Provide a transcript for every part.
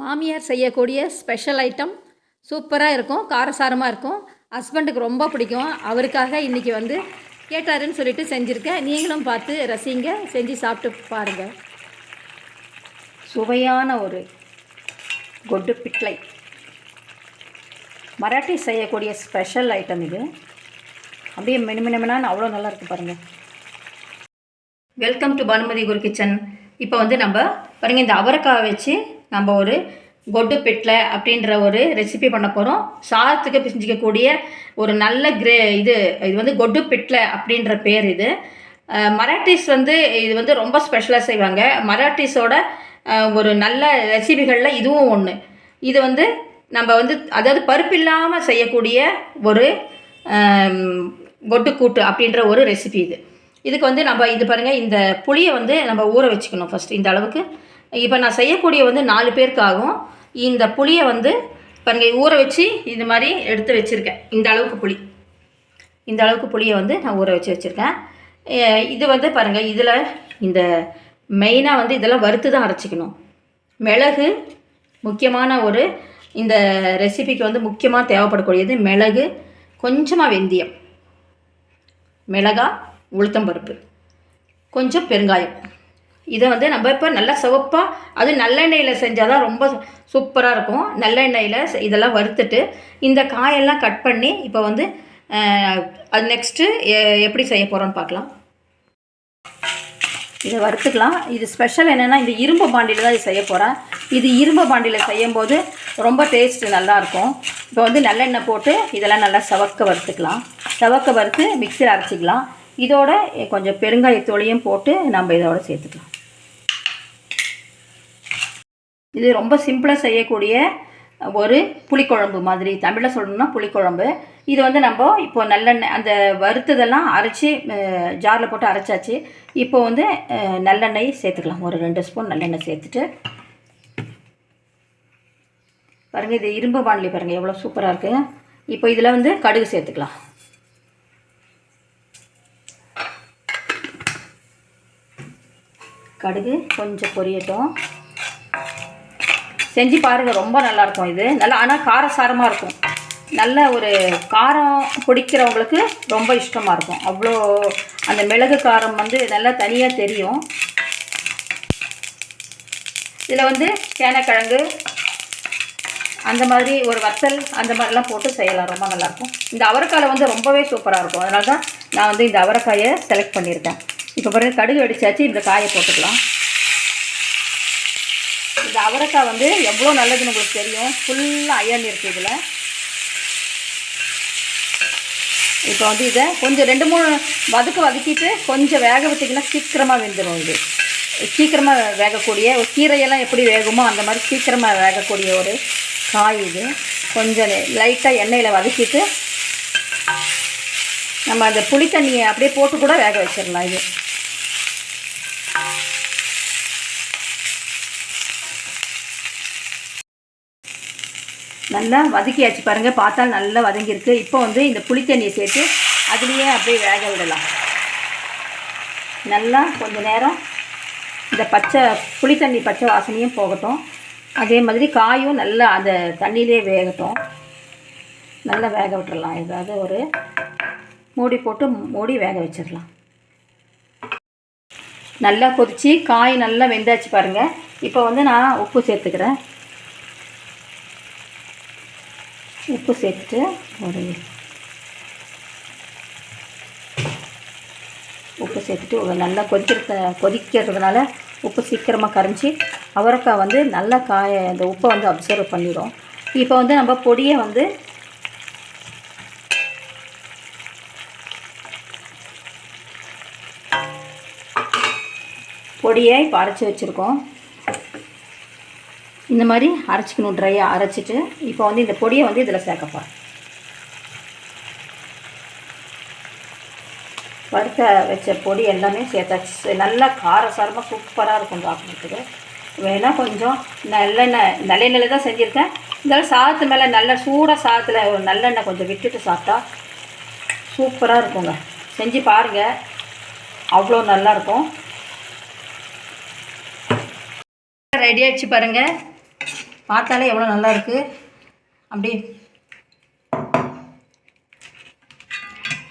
மாமியார் செய்யக்கூடிய special item சூப்பராக இருக்கும் காரசாரமாக இருக்கும். ஹஸ்பண்டுக்கு ரொம்ப பிடிக்கும். அவருக்காக இன்றைக்கி வந்து கேட்டாருன்னு சொல்லிட்டு செஞ்சுருக்கேன். நீங்களும் பார்த்து ரசிங்க செஞ்சு சாப்பிட்டு பாருங்கள் சுவையான ஒரு கொட்டு பிட்லை மராட்டி செய்யக்கூடிய ஸ்பெஷல் ஐட்டம் இது. அப்படியே மினுமினுமினான்னு அவ்வளோ நல்லா இருக்குது பாருங்கள் welcome to Bhanumathi Guru kitchen இப்போ வந்து நம்ம பாருங்கள் இந்த அவரைக்காய் வச்சு நம்ம ஒரு கொட்டு பிட்லை அப்படின்ற ஒரு ரெசிபி பண்ண போகிறோம் சாதத்துக்கு பிசிஞ்சிக்கக்கூடிய ஒரு நல்ல கிரே இது இது வந்து கொட்டு பிட்லை அப்படின்ற பேர் இது. மராட்டிஸ் வந்து இது வந்து ரொம்ப ஸ்பெஷலாக செய்வாங்க. மராட்டிஸோட ஒரு நல்ல ரெசிபிகளில் இதுவும் ஒன்று இது வந்து நம்ம வந்து அதாவது பருப்பு இல்லாமல் செய்யக்கூடிய ஒரு கொட்டு கொட்டுக்கூட்டு அப்படின்ற ஒரு ரெசிபி இது. இதுக்கு வந்து நம்ம இது பாருங்கள் இந்த புளியை வந்து நம்ம ஊற வச்சுக்கணும் ஃபஸ்ட் இந்த அளவுக்கு. இப்போ நான் செய்யக்கூடிய வந்து நாலு பேருக்கு ஆகும் இந்த புளியை வந்து பாருங்கள் ஊற வச்சு இது மாதிரி எடுத்து வச்சுருக்கேன். இந்த அளவுக்கு புளி. இந்த அளவுக்கு புளியை வந்து நான் ஊற வச்சு வச்சுருக்கேன். இது வந்து பாருங்கள் இதில் இந்த மெயினாக வந்து இதெல்லாம் வறுத்து தான் அரைச்சிக்கணும். மிளகு முக்கியமான ஒரு இந்த ரெசிபிக்கு வந்து முக்கியமாக தேவைப்படக்கூடியது மிளகு கொஞ்சமாக வெந்தயம் மிளகா உளுத்தம்பருப்பு கொஞ்சம் பெருங்காயம். இதை வந்து நம்ம இப்போ நல்லா சிவப்பாக அது நல்லெண்ணெயில் செஞ்சால் தான் ரொம்ப சூப்பராக இருக்கும். நல்லெண்ணெயில் இதெல்லாம் வறுத்துட்டு இந்த காயெல்லாம் கட் பண்ணி இப்போ வந்து அது நெக்ஸ்ட்டு எப்படி செய்ய போகிறோன்னு பார்க்கலாம். இதை வறுத்துக்கலாம். இது ஸ்பெஷல் என்னென்னா இந்த இரும்பு பாண்டியில் தான் இது செய்ய போகிறேன் இது இரும்பு பாண்டியில் செய்யும்போது ரொம்ப டேஸ்ட்டு நல்லாயிருக்கும் இப்போ வந்து நல்லெண்ணெய் போட்டு இதெல்லாம் நல்லா சவக்க வறுத்துக்கலாம். சவக்க வறுத்து மிக்சியில் அரைச்சிக்கலாம். இதோட கொஞ்சம் பெருங்காயத்தோலையும் போட்டு நம்ம இதோட சேர்த்துக்கலாம். இது ரொம்ப சிம்பிளாக செய்யக்கூடிய ஒரு புளிக்குழம்பு மாதிரி. தமிழில் சொல்லணும்னா புளிக்குழம்பு. இது வந்து நம்ம இப்போ நல்லெண்ணெய் அந்த வறுத்ததெல்லாம் அரைச்சி ஜாரில் போட்டு அரைச்சாச்சு. இப்போ வந்து நல்லெண்ணெய் சேர்த்துக்கலாம். ஒரு ரெண்டு ஸ்பூன் நல்லெண்ணெய் சேர்த்துட்டு. பாருங்கள் இது இரும்பு வானிலை பாருங்கள் எவ்வளோ சூப்பராக இருக்குது இப்போ இதில் வந்து கடுகு சேர்த்துக்கலாம். கடுகு கொஞ்சம் பொரியட்டும். செஞ்சு பாருங்கள் ரொம்ப நல்லாயிருக்கும் இது. நல்லா ஆனால் காரசாரமாக இருக்கும். நல்ல ஒரு காரம் பிடிக்கிறவங்களுக்கு ரொம்ப இஷ்டமாக இருக்கும். அவ்வளோ அந்த மிளகு காரம் வந்து நல்லா தனியாக தெரியும். இதில் வந்து சேனக்கிழங்கு அந்த மாதிரி ஒரு வத்தல் அந்த மாதிரிலாம் போட்டு செய்யலாம். ரொம்ப நல்லாயிருக்கும். இந்த அவரைக்காயில் வந்து ரொம்பவே சூப்பராக இருக்கும். அதனால தான் நான் வந்து இந்த அவரைக்காயை செலக்ட் பண்ணியிருக்கேன். இப்போ பிறகு கடுகு வெடிச்சாச்சு. இந்த காயை போட்டுக்கலாம். இந்த அவரைக்காய் வந்து எவ்வளோ நல்லதுன்னு உங்களுக்கு தெரியும். ஃபுல்லாக அயன் இருக்குது இதில். இப்போ வந்து இதை கொஞ்சம் ரெண்டு மூணு வதக்க வதக்கிட்டு கொஞ்சம் வேக விட்டிங்கன்னா சீக்கிரமாக வெந்துடும் இது. சீக்கிரமாக வேகக்கூடிய ஒரு கீரையெல்லாம் எப்படி வேகுமோ அந்த மாதிரி சீக்கிரமாக வேகக்கூடிய ஒரு காய் இது. கொஞ்சம் லைட்டாக எண்ணெயில் வதக்கிட்டு நம்ம அந்த புளி தண்ணியை அப்படியே போட்டு கூட வேக வச்சிடலாம் இது. நல்லா வதக்கியாச்சு பாருங்கள் பார்த்தா நல்லா வதங்கியிருக்கு. இப்போ வந்து இந்த புளி தண்ணியை சேர்த்து அதுலேயே அப்படியே வேக விடலாம். நல்லா கொஞ்ச நேரம் இந்த பச்சை புளி தண்ணி பச்சை வாசனையும் போகட்டும். அதே மாதிரி காயும் நல்லா அந்த தண்ணியிலே வேகட்டும். நல்லா வேக விட்டுடலாம் ஏதாவது ஒரு மூடி போட்டு மூடி வேக வச்சிடலாம். நல்லா கொதித்து காய் நல்லா வெந்தாச்சு பாருங்கள் இப்போ வந்து நான் உப்பு சேர்த்துக்கிறேன். உப்பு சேர்த்துட்டு ஒரு உப்பு சேர்த்துட்டு நல்லா கொதிக்கிற கொதிக்கிறதுனால உப்பு சீக்கிரமாக கரைஞ்சி அவரைக்காய் வந்து நல்லா காய அந்த உப்பை வந்து அப்சர்வ் பண்ணிடும் இப்போ வந்து நம்ம பொடியை வந்து பொடியை இப்போ அரைச்சி வச்சுருக்கோம். இந்த மாதிரி அரைச்சிக்கணும் ட்ரையாக அரைச்சிட்டு இப்போ வந்து இந்த பொடியை வந்து இதில் சேர்க்கப்பா. வறுத்த வச்ச பொடி எல்லாமே சேர்த்தாச்சு. நல்லா காரசாரமாக சூப்பராக இருக்கும் சாப்பிட்றதுக்கு. வேணால் கொஞ்சம் நல்லெண்ணெய் நல்லெண்ணெயில் தான் செஞ்சுருக்கேன். இருந்தாலும் சாதத்து மேலே நல்ல சூடாக சாதத்தில் ஒரு நல்லெண்ணெய் கொஞ்சம் விட்டுட்டு சாப்பிட்டா சூப்பராக இருக்குங்க. செஞ்சு பாருங்கள் அவ்வளோ நல்லாயிருக்கும் ரெடி ஆயிடுச்சு பாருங்கள் பார்த்தாலே எவ்வளோ நல்லா இருக்குது அப்படியே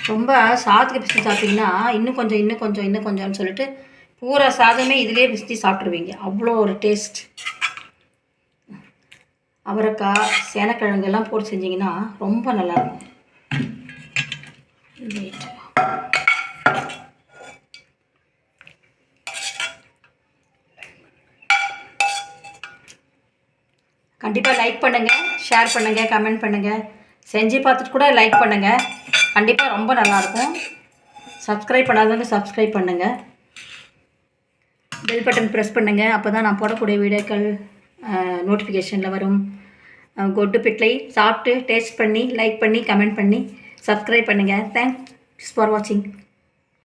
ரொம்ப சாதத்துக்கு பிசி சாப்பிட்டீங்கன்னா இன்னும் கொஞ்சம் இன்னும் கொஞ்சம் இன்னும் கொஞ்சம்னு சொல்லிட்டு பூரா சாதமே இதிலே பிசிச்சு சாப்பிட்ருவீங்க அவ்வளோ ஒரு டேஸ்ட் அவரைக்காய் சேனக்கிழங்கு எல்லாம் போட்டு செஞ்சிங்கன்னா ரொம்ப நல்லாயிருக்கும் Wait. கண்டிப்பாக லைக் பண்ணுங்கள் ஷேர் பண்ணுங்கள் கமெண்ட் பண்ணுங்கள் செஞ்சு பார்த்துட்டு கூட லைக் பண்ணுங்கள் கண்டிப்பாக ரொம்ப நல்லாயிருக்கும் சப்ஸ்கிரைப் பண்ணாதவங்க சப்ஸ்கிரைப் பண்ணுங்கள் பெல் பட்டன் ப்ரெஸ் பண்ணுங்கள் அப்போ தான் நான் போடக்கூடிய வீடியோக்கள் நோட்டிஃபிகேஷனில் வரும். கொட்டு பிட்லை சாப்பிட்டு டேஸ்ட் பண்ணி லைக் பண்ணி கமெண்ட் பண்ணி சப்ஸ்கிரைப் பண்ணுங்கள் தேங்க்ஸ் ஃபார் வாட்சிங்